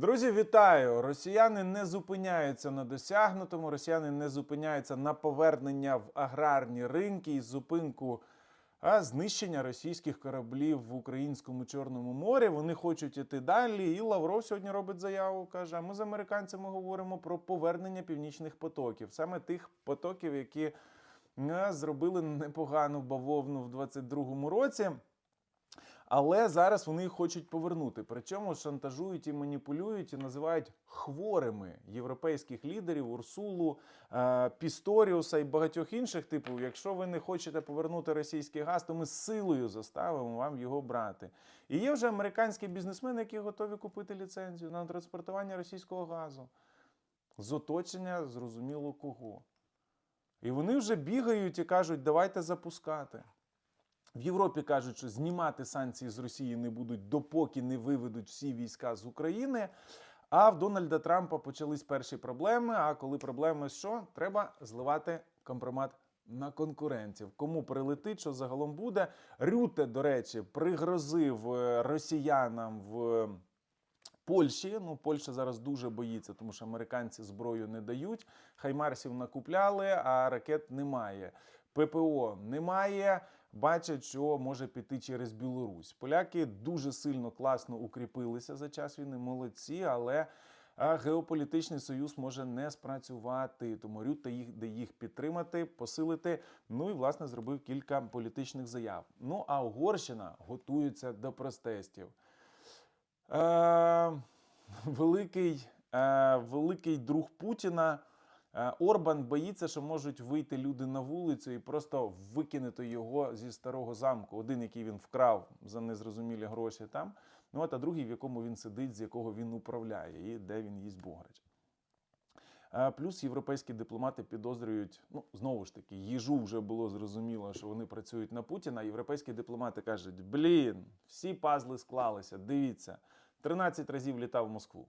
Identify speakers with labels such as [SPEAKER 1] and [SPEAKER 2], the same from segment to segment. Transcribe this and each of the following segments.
[SPEAKER 1] Друзі, вітаю! Росіяни не зупиняються на досягнутому. Росіяни не зупиняються на повернення в аграрні ринки і зупинку а, знищення російських кораблів в українському чорному морі. Вони хочуть іти далі. І Лавров сьогодні робить заяву. каже: а ми з американцями говоримо про повернення північних потоків, саме тих потоків, які зробили непогану бавовну в 22-му році. Але зараз вони їх хочуть повернути. Причому шантажують і маніпулюють і називають хворими європейських лідерів Урсулу, е, Пісторіуса і багатьох інших. Типу, якщо ви не хочете повернути російський газ, то ми з силою заставимо вам його брати. І є вже американські бізнесмени, які готові купити ліцензію на транспортування російського газу. З оточення зрозуміло кого. І вони вже бігають і кажуть, давайте запускати. В Європі кажуть, що знімати санкції з Росії не будуть, допоки не виведуть всі війська з України. А в Дональда Трампа почались перші проблеми. А коли проблеми що? Треба зливати компромат на конкурентів. Кому прилетить, що загалом буде. Рюте, до речі, пригрозив е, росіянам в. Польщі, ну Польща зараз дуже боїться, тому що американці зброю не дають. Хаймарсів накупляли, а ракет немає. ППО немає. Бачать, що може піти через Білорусь. Поляки дуже сильно класно укріпилися за час війни. Молодці, але геополітичний союз може не спрацювати. Тому Рюта їх де їх підтримати, посилити. Ну і власне зробив кілька політичних заяв. Ну а Угорщина готується до протестів. Е, великий, е, великий друг Путіна. Е, Орбан боїться, що можуть вийти люди на вулицю і просто викинути його зі старого замку. Один, який він вкрав за незрозумілі гроші там. Ну от а другий, в якому він сидить, з якого він управляє, і де він їсть бограч. Е, Плюс європейські дипломати підозрюють, ну знову ж таки, їжу вже було зрозуміло, що вони працюють на Путіна. Європейські дипломати кажуть: блін, всі пазли склалися. Дивіться, 13 разів літав в Москву.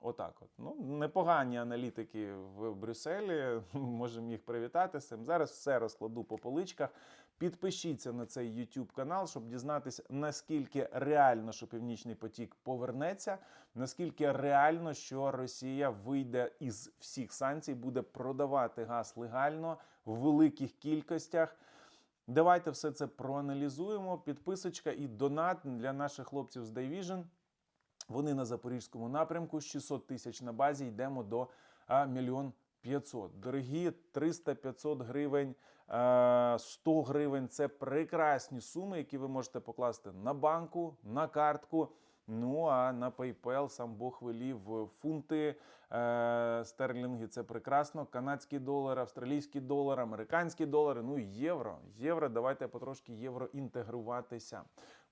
[SPEAKER 1] Отак, от. Ну, непогані аналітики в Брюсселі. Можемо їх привітати цим. Зараз все розкладу по поличках. Підпишіться на цей YouTube канал, щоб дізнатися, наскільки реально, що Північний потік повернеться, наскільки реально, що Росія вийде із всіх санкцій, буде продавати газ легально в великих кількостях. Давайте все це проаналізуємо. Підписочка і донат для наших хлопців з Division. Вони на запорізькому напрямку 600 тисяч на базі. Йдемо до мільйон 500. Дорогі 300-500 гривень, е, 100 гривень це прекрасні суми, які ви можете покласти на банку, на картку. Ну а на PayPal сам Бог велів фунти, е, стерлінги це прекрасно. Канадський долар, австралійський долар, американський долар, ну і євро. Євро, давайте потрошки євро інтегруватися.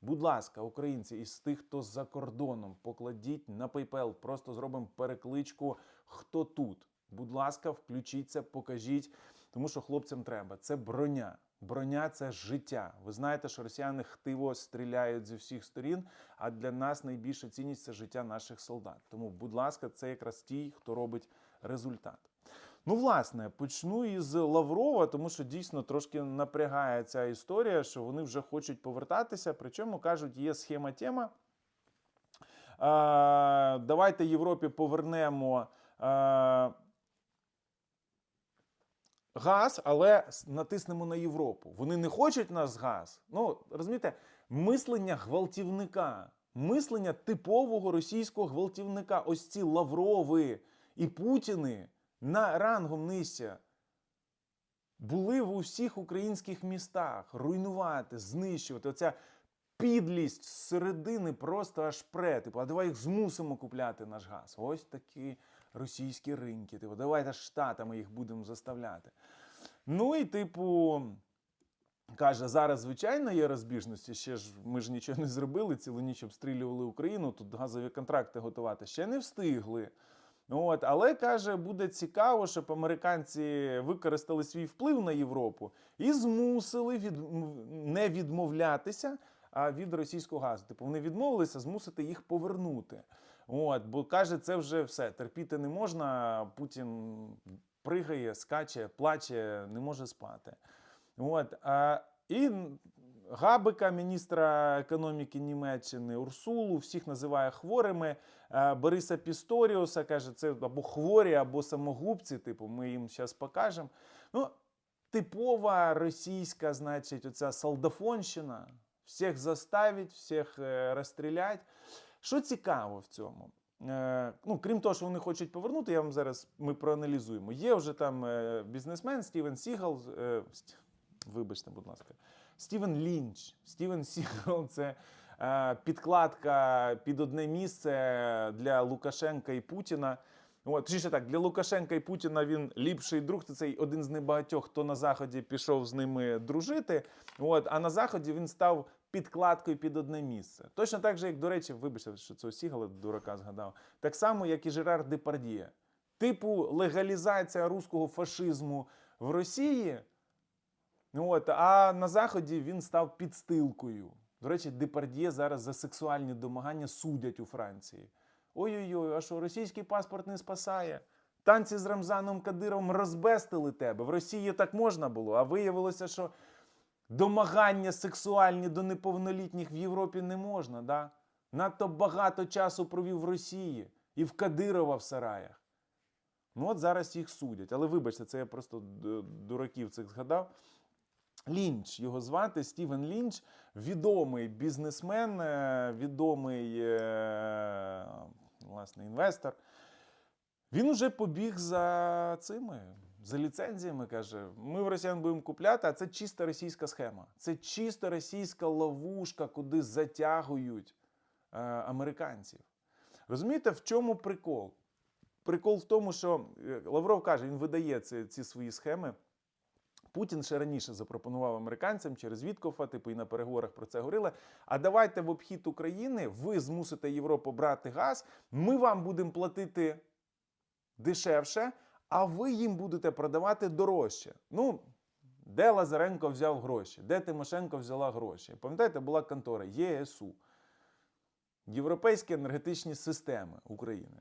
[SPEAKER 1] Будь ласка, українці, із тих, хто за кордоном, покладіть на PayPal, просто зробимо перекличку, хто тут. Будь ласка, включіться, покажіть, тому що хлопцям треба. Це броня. Броня це життя. Ви знаєте, що росіяни хтиво стріляють зі всіх сторін. А для нас найбільша цінність це життя наших солдат. Тому, будь ласка, це якраз ті, хто робить результат. Ну, власне, почну із Лаврова, тому що дійсно трошки напрягає ця історія, що вони вже хочуть повертатися. Причому кажуть, є схема тема. Давайте Європі повернемо. Газ, але натиснемо на Європу. Вони не хочуть нас газ. Ну, розумієте, мислення гвалтівника, мислення типового російського гвалтівника. Ось ці Лаврови і Путіни на рангом нижче були в усіх українських містах руйнувати, знищувати. Оця підлість з середини просто аж пре. Типу, а давай їх змусимо купляти наш газ. Ось такі російські ринки. Типу, давайте штатами їх будемо заставляти. Ну і, типу, каже, зараз, звичайно, є розбіжності. Ще ж ми ж нічого не зробили, цілу ніч обстрілювали Україну, тут газові контракти готувати. Ще не встигли. От, але каже, буде цікаво, щоб американці використали свій вплив на Європу і змусили від... не відмовлятися від російського газу. Типу вони відмовилися змусити їх повернути. От, бо каже, це вже все. Терпіти не можна. Путін пригає, скаче, плаче, не може спати. От, а, і Габика, міністра економіки Німеччини, Урсулу, всіх називає хворими. Е, Бориса Пісторіуса каже, це або хворі, або самогубці. Типу, ми їм зараз покажемо. Ну, типова російська, значить, оця солдафонщина. Всіх заставить, всіх е, розстрілять. Що цікаво в цьому? Е, ну, крім того, що вони хочуть повернути, я вам зараз ми проаналізуємо. Є вже там бізнесмен Стівен Сігал. Вибачте, будь ласка, Стівен Лінч. Стівен Сігал це е, підкладка під одне місце для Лукашенка і Путіна. От, точніше так, для Лукашенка і Путіна він ліпший друг. Це цей один з небагатьох, хто на заході пішов з ними дружити. От, а на заході він став підкладкою під одне місце. Точно так же, як, до речі, вибачте, що цього Сігала дурака згадав. Так само, як і Жерар Депардіє. Типу легалізація руського фашизму в Росії. От, а на Заході він став підстилкою. До речі, Депардіє зараз за сексуальні домагання судять у Франції. Ой-ой-ой, а що російський паспорт не спасає? Танці з Рамзаном Кадировим розбестили тебе. В Росії так можна було, а виявилося, що домагання сексуальні до неповнолітніх в Європі не можна. Да? Надто багато часу провів в Росії і в Кадирова в сараях. Ну от зараз їх судять. Але вибачте, це я просто дураків цих згадав. Лінч його звати Стівен Лінч, відомий бізнесмен, е, відомий е, власне, інвестор. Він уже побіг за цими, за ліцензіями. Каже: ми в росіян будемо купляти, а це чисто російська схема. Це чисто російська ловушка, куди затягують е, американців. Розумієте, в чому прикол? Прикол в тому, що Лавров каже, він видає ці, ці свої схеми. Путін ще раніше запропонував американцям через Віткофа, типу і на переговорах про це говорили. А давайте в обхід України ви змусите Європу брати газ, ми вам будемо платити дешевше, а ви їм будете продавати дорожче. Ну, де Лазаренко взяв гроші? Де Тимошенко взяла гроші? Пам'ятаєте, була контора ЄСУ. Європейські енергетичні системи України.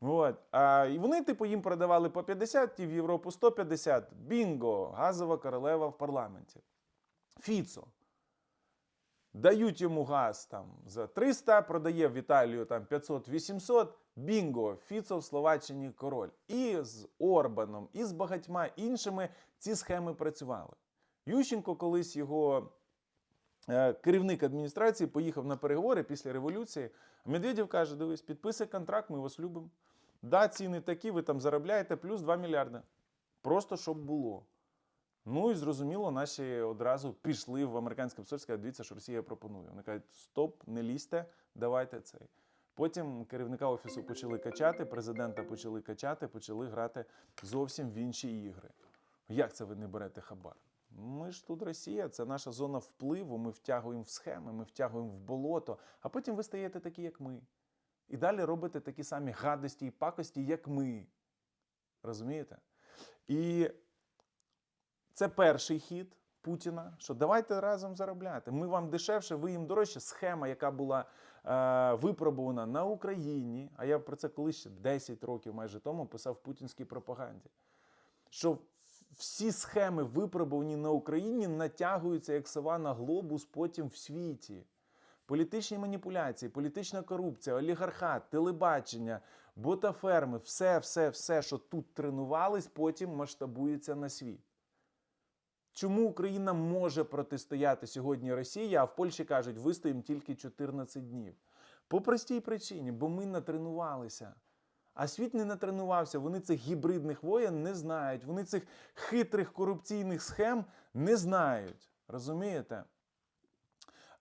[SPEAKER 1] От. А, і вони, типу, їм продавали по 50, ті в Європу 150. Бінго! Газова королева в парламенті. Фіцо. Дають йому газ там за 300, продає в Італію там 500-800. Бінго! Фіцо в Словаччині король. І з Орбаном, і з багатьма іншими ці схеми працювали. Ющенко колись його керівник адміністрації поїхав на переговори після революції. Медведєв каже: дивись, підписуй контракт, ми вас любимо. Да, ціни такі, ви там заробляєте плюс 2 мільярди. Просто щоб було. Ну і зрозуміло, наші одразу пішли в американське посольство, дивіться, що Росія пропонує. Вони кажуть, стоп, не лізьте, давайте цей. Потім керівника офісу почали качати, президента почали качати, почали грати зовсім в інші ігри. Як це ви не берете хабар? Ми ж тут Росія, це наша зона впливу. Ми втягуємо в схеми, ми втягуємо в болото, а потім ви стаєте такі, як ми. І далі робите такі самі гадості і пакості, як ми. Розумієте? І це перший хід Путіна, що давайте разом заробляти. Ми вам дешевше, ви їм дорожче. Схема, яка була е, випробувана на Україні, а я про це колись ще 10 років майже тому писав в путінській пропаганді. Що всі схеми, випробувані на Україні, натягуються як сова на глобус потім в світі. Політичні маніпуляції, політична корупція, олігархат, телебачення, ботаферми, все, все, все, що тут тренувались, потім масштабується на світ. Чому Україна може протистояти сьогодні Росії, а в Польщі кажуть, вистоїмо тільки 14 днів? По простій причині, бо ми натренувалися. А світ не натренувався, вони цих гібридних воєн не знають, вони цих хитрих корупційних схем не знають. Розумієте?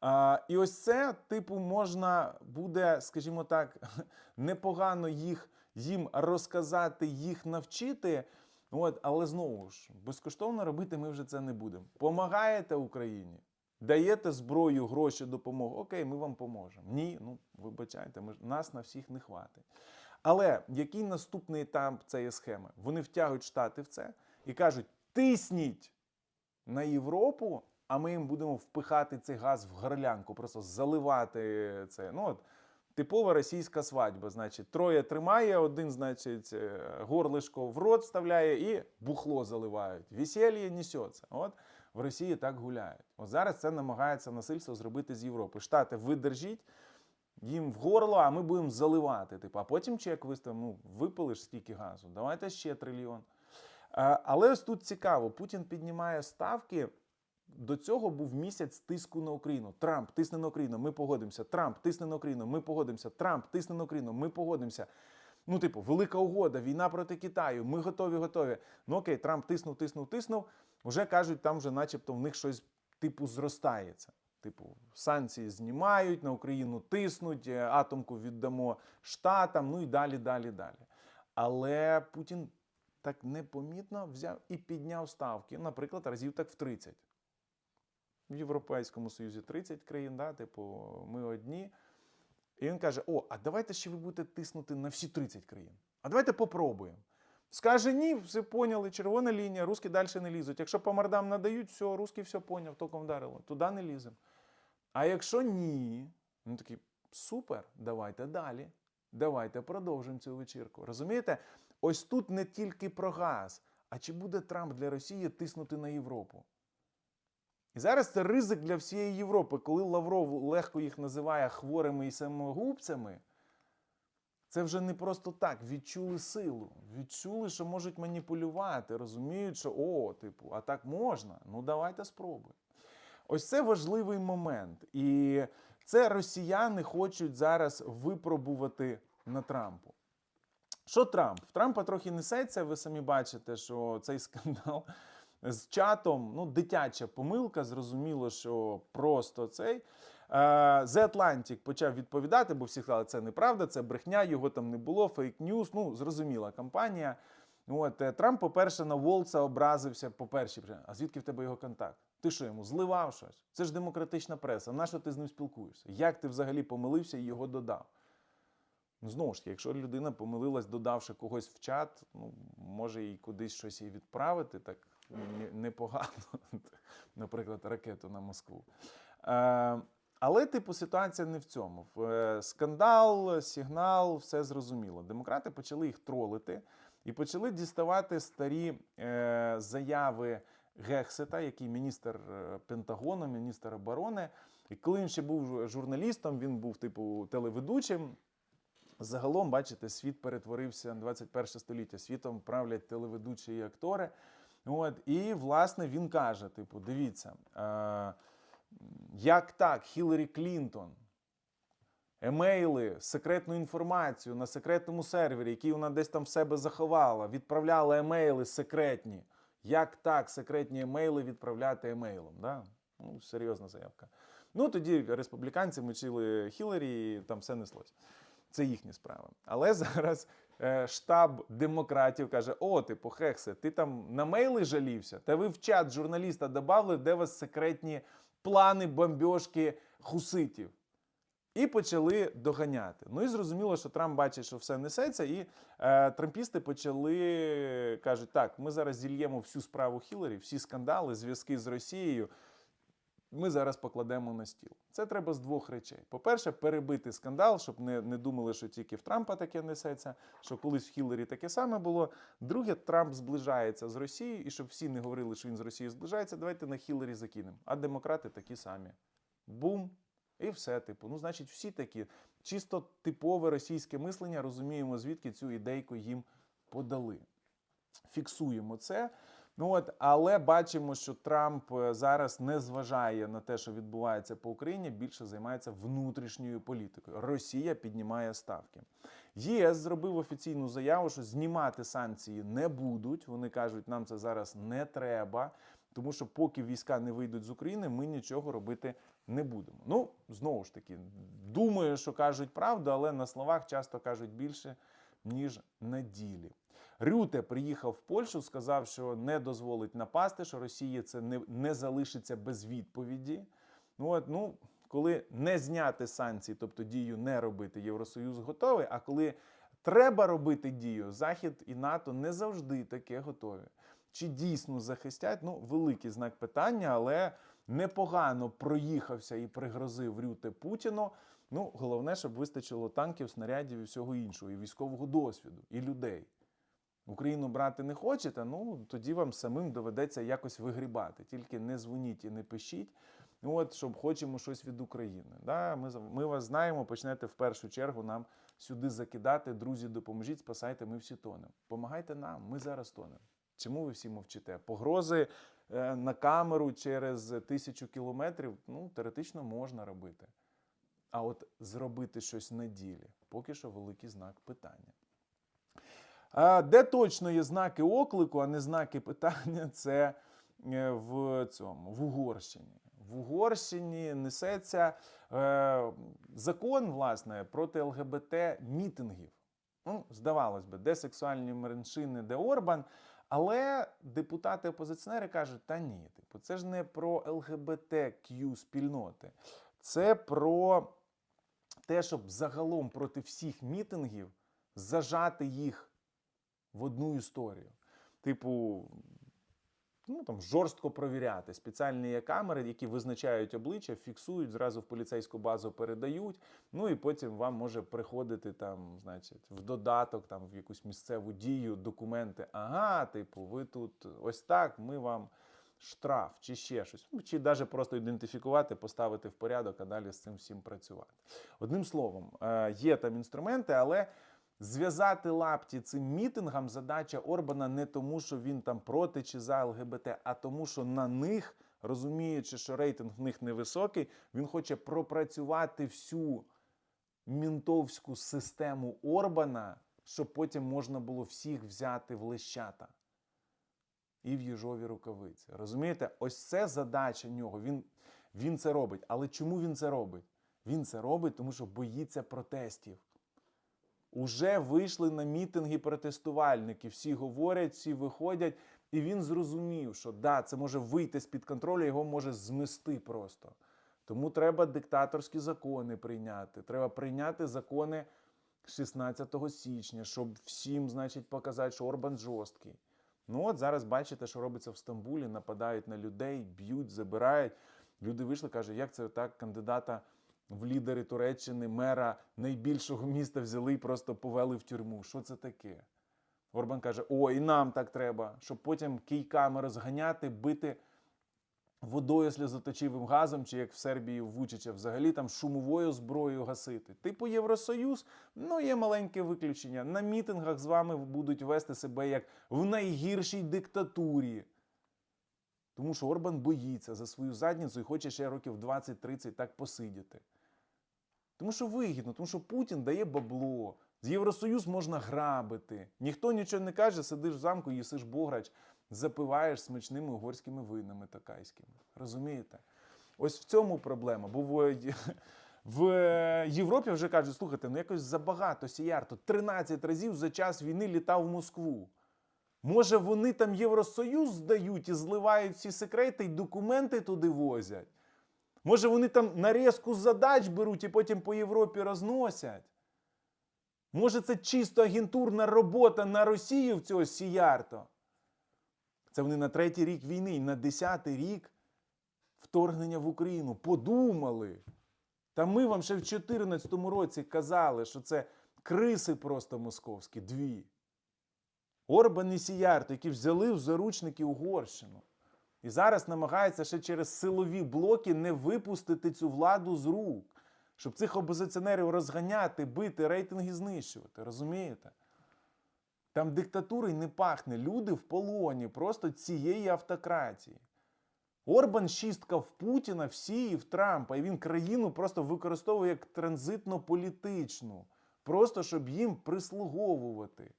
[SPEAKER 1] А, і ось це, типу, можна буде, скажімо так, непогано їх, їм розказати, їх навчити. От, але знову ж, безкоштовно робити ми вже це не будемо. Помагаєте Україні, даєте зброю, гроші, допомогу. Окей, ми вам поможемо. Ні, ну вибачайте, ми, нас на всіх не хватить. Але який наступний етап цієї схеми? Вони втягують Штати в це і кажуть: тисніть на Європу, а ми їм будемо впихати цей газ в горлянку, просто заливати це. Ну от типова російська свадьба. Значить, троє тримає, один, значить, е, горлишко в рот вставляє і бухло заливають. Веселье несеться. От в Росії так гуляють. От зараз це намагається насильство зробити з Європи. Штати, ви держіть їм в горло, а ми будемо заливати. Типу, а потім чек виставимо. Ну, випили ж стільки газу, давайте ще трильйон. Але ось тут цікаво: Путін піднімає ставки. До цього був місяць тиску на Україну. Трамп тисне на Україну, ми погодимося. Трамп тисне на Україну, ми погодимося. Трамп тисне на Україну, ми погодимося. Ну, типу, велика угода, війна проти Китаю. Ми готові, готові. Ну окей, Трамп тиснув, тиснув, тиснув. Вже кажуть, там вже, начебто, в них щось типу зростається. Типу, санкції знімають, на Україну тиснуть, е, атомку віддамо штатам, ну і далі, далі, далі. Але Путін так непомітно взяв і підняв ставки, наприклад, разів так в 30. В Європейському Союзі 30 країн, да, типу, ми одні. І він каже: О, а давайте ще ви будете тиснути на всі 30 країн. А давайте попробуємо. Скаже ні, все поняли, червона лінія, русські далі не лізуть. Якщо по мордам надають, все, русські все поняв, током вдарило, туди не ліземо. А якщо ні, ну такий супер, давайте далі. Давайте продовжимо цю вечірку. Розумієте? Ось тут не тільки про газ, а чи буде Трамп для Росії тиснути на Європу? І зараз це ризик для всієї Європи, коли Лавров легко їх називає хворими і самогубцями. Це вже не просто так. Відчули силу, відчули, що можуть маніпулювати, розуміють, що о, типу, а так можна. Ну давайте спробуємо. Ось це важливий момент. І це росіяни хочуть зараз випробувати на Трампу. Що Трамп? Трампа трохи несеться, ви самі бачите, що цей скандал з чатом, ну, дитяча помилка, зрозуміло, що просто цей. Е, The Atlantic почав відповідати, бо всі сказали, це неправда, це брехня, його там не було, фейк-ньюс, ну, зрозуміла кампанія. От, е, Трамп, по-перше, на Волца образився, по-перше, вже, а звідки в тебе його контакт? Ти що йому зливав щось? Це ж демократична преса. На що ти з ним спілкуєшся? Як ти взагалі помилився і його додав? Ну, знову ж таки, якщо людина помилилась, додавши когось в чат, ну, може і кудись щось їй відправити, так непогано, наприклад, ракету на Москву. Е, але, типу, ситуація не в цьому. Е, Скандал, сигнал, все зрозуміло. Демократи почали їх тролити і почали діставати старі е, заяви Гексета, який міністр е, Пентагону, міністр оборони. І коли він ще був журналістом, він був, типу, телеведучим. Загалом, бачите, світ перетворився на 21 століття. Світом правлять телеведучі і актори. От, і, власне, він каже: типу, дивіться, е, як так, Хіларі Клінтон, емейли, секретну інформацію на секретному сервері, який вона десь там в себе заховала, відправляла емейли секретні. Як так, секретні емейли відправляти емейлом? Да? Ну, серйозна заявка. Ну, тоді республіканці мочили Хіларі, і там все неслось. Це їхні справи. Але зараз е, штаб демократів каже: О, типу, Хексе, ти там на мейли жалівся? Та ви в чат журналіста додали, де у вас секретні плани бомбьошки хуситів. І почали доганяти. Ну і зрозуміло, що Трамп бачить, що все несеться, і е, трампісти почали кажуть: так, ми зараз зільємо всю справу Хіларі, всі скандали, зв'язки з Росією. Ми зараз покладемо на стіл. Це треба з двох речей. По-перше, перебити скандал, щоб не, не думали, що тільки в Трампа таке несеться, що колись в Хіларі таке саме було. Друге, Трамп зближається з Росією, і щоб всі не говорили, що він з Росією зближається, давайте на Хіларі закинемо. А демократи такі самі. Бум! І все, типу. Ну, значить, всі такі. Чисто типове російське мислення, розуміємо, звідки цю ідейку їм подали. Фіксуємо це. Ну от, але бачимо, що Трамп е, зараз не зважає на те, що відбувається по Україні, більше займається внутрішньою політикою. Росія піднімає ставки. ЄС зробив офіційну заяву, що знімати санкції не будуть. Вони кажуть, нам це зараз не треба, тому що поки війська не вийдуть з України, ми нічого робити не будемо. Ну, знову ж таки, думаю, що кажуть правду, але на словах часто кажуть більше, ніж на ділі. Рюте приїхав в Польщу, сказав, що не дозволить напасти, що Росія це не, не залишиться без відповіді. Ну, от, ну, коли не зняти санкції, тобто дію не робити, Євросоюз готовий. А коли треба робити дію, Захід і НАТО не завжди таке готові. Чи дійсно захистять? Ну, великий знак питання, але непогано проїхався і пригрозив Рюте Путіну. Ну, головне, щоб вистачило танків, снарядів і всього іншого, і військового досвіду, і людей. Україну брати не хочете, ну тоді вам самим доведеться якось вигрібати. Тільки не дзвоніть і не пишіть, от, щоб хочемо щось від України. Да? Ми, ми вас знаємо, почнете в першу чергу нам сюди закидати. Друзі, допоможіть, спасайте, ми всі тонемо. Помагайте нам, ми зараз тонемо. Чому ви всі мовчите? Погрози на камеру через тисячу кілометрів ну, теоретично можна робити. А от зробити щось на ділі поки що великий знак питання. А де точно є знаки оклику, а не знаки питання, це е, в цьому в Угорщині. В Угорщині несеться е, закон власне проти ЛГБТ мітингів. Ну, здавалось би, де сексуальні меншини, де Орбан. Але депутати-опозиціонери кажуть: та ні, типу, це ж не про ЛГБТК спільноти, це про те, щоб загалом проти всіх мітингів зажати їх в одну історію. Типу, ну там жорстко провіряти. Спеціальні камери, які визначають обличчя, фіксують, зразу в поліцейську базу передають. Ну і потім вам може приходити там, значить, в додаток, там в якусь місцеву дію, документи. Ага, типу, ви тут ось так, ми вам. Штраф чи ще щось, Ну, чи навіть просто ідентифікувати, поставити в порядок, а далі з цим всім працювати. Одним словом, е, є там інструменти, але зв'язати лапті цим мітингам задача Орбана не тому, що він там проти чи за ЛГБТ, а тому, що на них, розуміючи, що рейтинг в них невисокий, він хоче пропрацювати всю мінтовську систему Орбана, щоб потім можна було всіх взяти в лещата і в їжові рукавиці. Розумієте, ось це задача нього. Він, він це робить. Але чому він це робить? Він це робить, тому що боїться протестів. Уже вийшли на мітинги протестувальники, всі говорять, всі виходять, і він зрозумів, що да, це може вийти з-під контролю, його може змести просто. Тому треба диктаторські закони прийняти. Треба прийняти закони 16 січня, щоб всім, значить, показати, що Орбан жорсткий. Ну от зараз бачите, що робиться в Стамбулі, нападають на людей, б'ють, забирають. Люди вийшли, кажуть, як це так кандидата в лідери Туреччини, мера найбільшого міста взяли і просто повели в тюрму. Що це таке? Орбан каже: о, і нам так треба, щоб потім кійками розганяти, бити водою сльозоточивим газом, чи як в Сербії Вучича, взагалі там шумовою зброєю гасити. Типу Євросоюз, ну є маленьке виключення. На мітингах з вами будуть вести себе як в найгіршій диктатурі. Тому що Орбан боїться за свою задницю і хоче ще років 20-30 так посидіти. Тому що вигідно, тому що Путін дає бабло. З Євросоюз можна грабити. Ніхто нічого не каже, сидиш в замку, їсиш бограч, запиваєш смачними угорськими винами такайськими. Розумієте? Ось в цьому проблема. Бо в, в Європі вже кажуть, слухайте, ну якось забагато сіярто. 13 разів за час війни літав в Москву. Може, вони там Євросоюз здають і зливають всі секрети і документи туди возять. Може, вони там нарізку задач беруть і потім по Європі розносять. Може, це чисто агентурна робота на Росію в цього Сіярто. Це вони на третій рік війни і на десятий рік вторгнення в Україну. Подумали. Та ми вам ще в 2014 році казали, що це криси просто московські, дві. Орбан і Сіярто, які взяли в заручники Угорщину. І зараз намагаються ще через силові блоки не випустити цю владу з рук, щоб цих опозиціонерів розганяти, бити, рейтинги знищувати. Розумієте? Там диктатури не пахне. Люди в полоні просто цієї автократії. Орбан шістка в Путіна, всі і в Трампа, і він країну просто використовує як транзитно-політичну, просто щоб їм прислуговувати.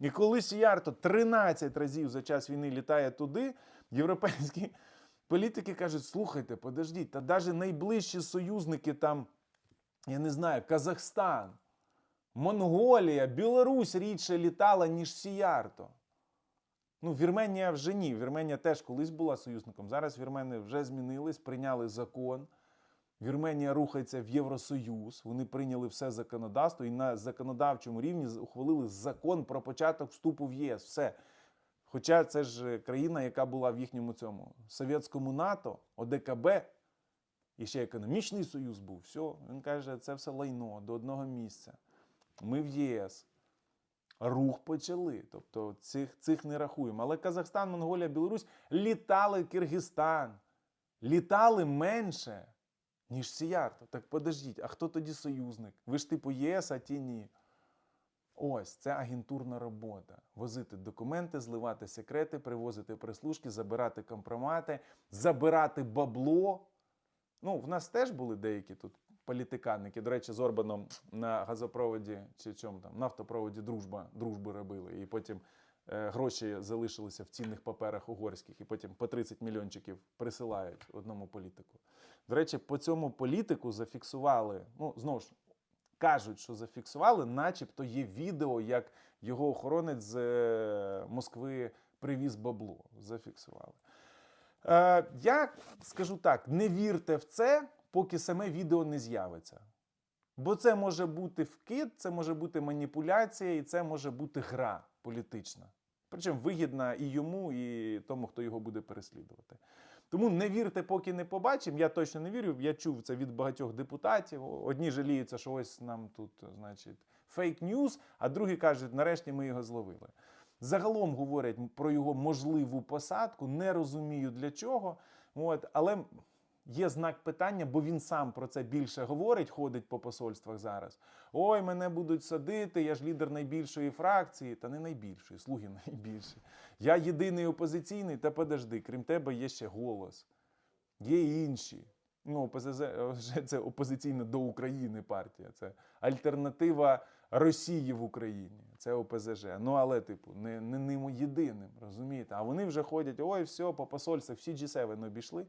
[SPEAKER 1] І коли Сіярто 13 разів за час війни літає туди, європейські політики кажуть: слухайте, подождіть, та навіть найближчі союзники там, я не знаю, Казахстан, Монголія, Білорусь рідше літала, ніж Сіярто. Ну, Вірменія вже ні. Вірменія теж колись була союзником. Зараз вірмени вже змінились, прийняли закон. Вірменія рухається в Євросоюз. Вони прийняли все законодавство і на законодавчому рівні ухвалили закон про початок вступу в ЄС. Все. Хоча це ж країна, яка була в їхньому цьому совєтському НАТО, ОДКБ, і ще економічний союз був. Все, він каже, це все лайно до одного місця. Ми в ЄС. рух почали. Тобто цих, цих не рахуємо. Але Казахстан, Монголія, Білорусь літали Киргизстан. Літали менше, ніж Сіярто. Так подождіть, а хто тоді союзник? Ви ж типу ЄС, а ті ні. Ось це агентурна робота. Возити документи, зливати секрети, привозити прислужки, забирати компромати, забирати бабло. Ну, в нас теж були деякі тут політиканники. До речі, з Орбаном на газопроводі чи чому там нафтопроводі дружба, дружби робили. І потім гроші залишилися в цінних паперах угорських, і потім по 30 мільйончиків присилають одному політику. До речі, по цьому політику зафіксували, ну знову ж кажуть, що зафіксували, начебто є відео, як його охоронець з е, Москви привіз бабло. Зафіксували. Е, я скажу так: не вірте в це, поки саме відео не з'явиться. Бо це може бути вкид, це може бути маніпуляція, і це може бути гра політична. Причому вигідна і йому, і тому, хто його буде переслідувати. Тому не вірте, поки не побачимо. Я точно не вірю. Я чув це від багатьох депутатів. Одні жаліються, що ось нам тут, значить, фейк ньюс, а другі кажуть, нарешті ми його зловили. Загалом говорять про його можливу посадку, не розумію для чого. От, але є знак питання, бо він сам про це більше говорить, ходить по посольствах зараз. Ой, мене будуть садити, я ж лідер найбільшої фракції, та не найбільшої, слуги найбільші. Я єдиний опозиційний, та подожди, крім тебе є ще голос. Є інші. Ну, ОПЗЗ вже це опозиційна до України партія. Це альтернатива Росії в Україні. Це ОПЗЖ. Ну, але, типу, не, не ним єдиним, розумієте? А вони вже ходять: ой, все, по посольствах, всі G7 обійшли.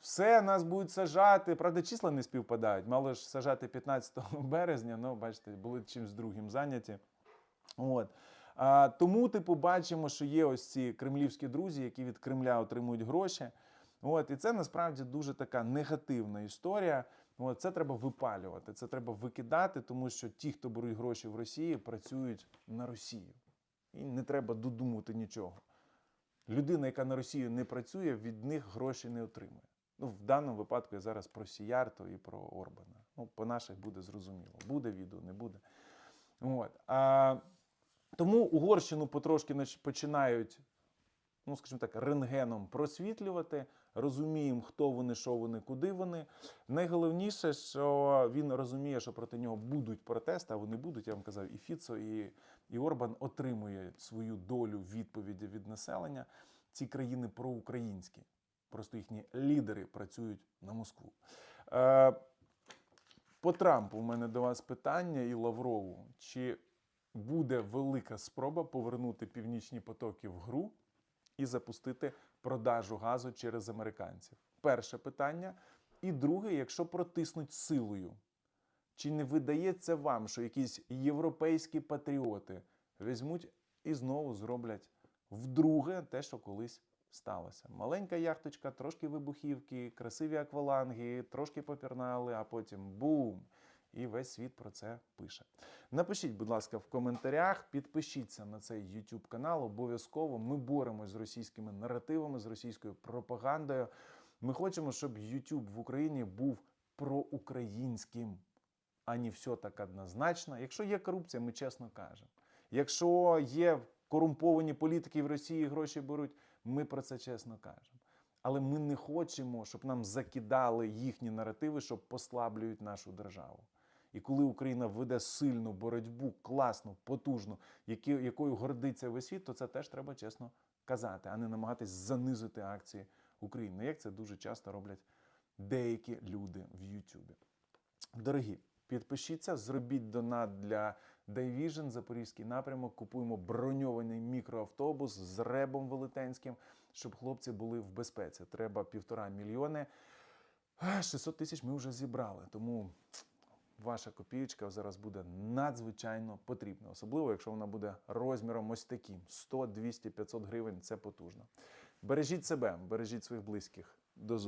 [SPEAKER 1] Все, нас будуть сажати. Правда, числа не співпадають. Мало ж сажати 15 березня, ну, бачите, були чимось другим зайняті. От. А, тому, типу, бачимо, що є ось ці кремлівські друзі, які від Кремля отримують гроші. От, і це насправді дуже така негативна історія. От, це треба випалювати, це треба викидати, тому що ті, хто беруть гроші в Росії, працюють на Росію. І не треба додумувати нічого. Людина, яка на Росію не працює, від них гроші не отримує. Ну, в даному випадку я зараз про Сіярто і про Орбана. Ну, по наших буде зрозуміло. Буде відео, не буде. От. А, тому Угорщину потрошки починають, ну скажімо так, рентгеном просвітлювати, розуміємо, хто вони, що вони, куди вони. Найголовніше, що він розуміє, що проти нього будуть протести, а вони будуть, я вам казав, і Фіцо, і, і Орбан отримує свою долю відповіді від населення. Ці країни проукраїнські. Просто їхні лідери працюють на Москву. Е, по Трампу у мене до вас питання і Лаврову. Чи буде велика спроба повернути північні потоки в гру і запустити продажу газу через американців? Перше питання. І друге, якщо протиснуть силою, чи не видається вам, що якісь європейські патріоти візьмуть і знову зроблять вдруге те, що колись сталося? Маленька яхточка, трошки вибухівки, красиві акваланги, трошки попірнали, а потім бум! І весь світ про це пише. Напишіть, будь ласка, в коментарях, підпишіться на цей YouTube канал. Обов'язково ми боремось з російськими наративами, з російською пропагандою. Ми хочемо, щоб YouTube в Україні був проукраїнським, а не все так однозначно. Якщо є корупція, ми чесно кажемо. Якщо є корумповані політики в Росії гроші беруть, ми про це чесно кажемо. Але ми не хочемо, щоб нам закидали їхні наративи, що послаблюють нашу державу. І коли Україна веде сильну боротьбу, класну, потужну, якою гордиться весь світ, то це теж треба чесно казати, а не намагатись занизити акції України, як це дуже часто роблять деякі люди в Ютубі. Дорогі, підпишіться, зробіть донат для Dayvision, Запорізький напрямок. Купуємо броньований мікроавтобус з ребом велетенським, щоб хлопці були в безпеці. Треба півтора мільйони. 600 тисяч ми вже зібрали, тому ваша копієчка зараз буде надзвичайно потрібна, особливо якщо вона буде розміром ось таким: 100, 200, 500 гривень це потужно. Бережіть себе, бережіть своїх близьких. До зустрічі.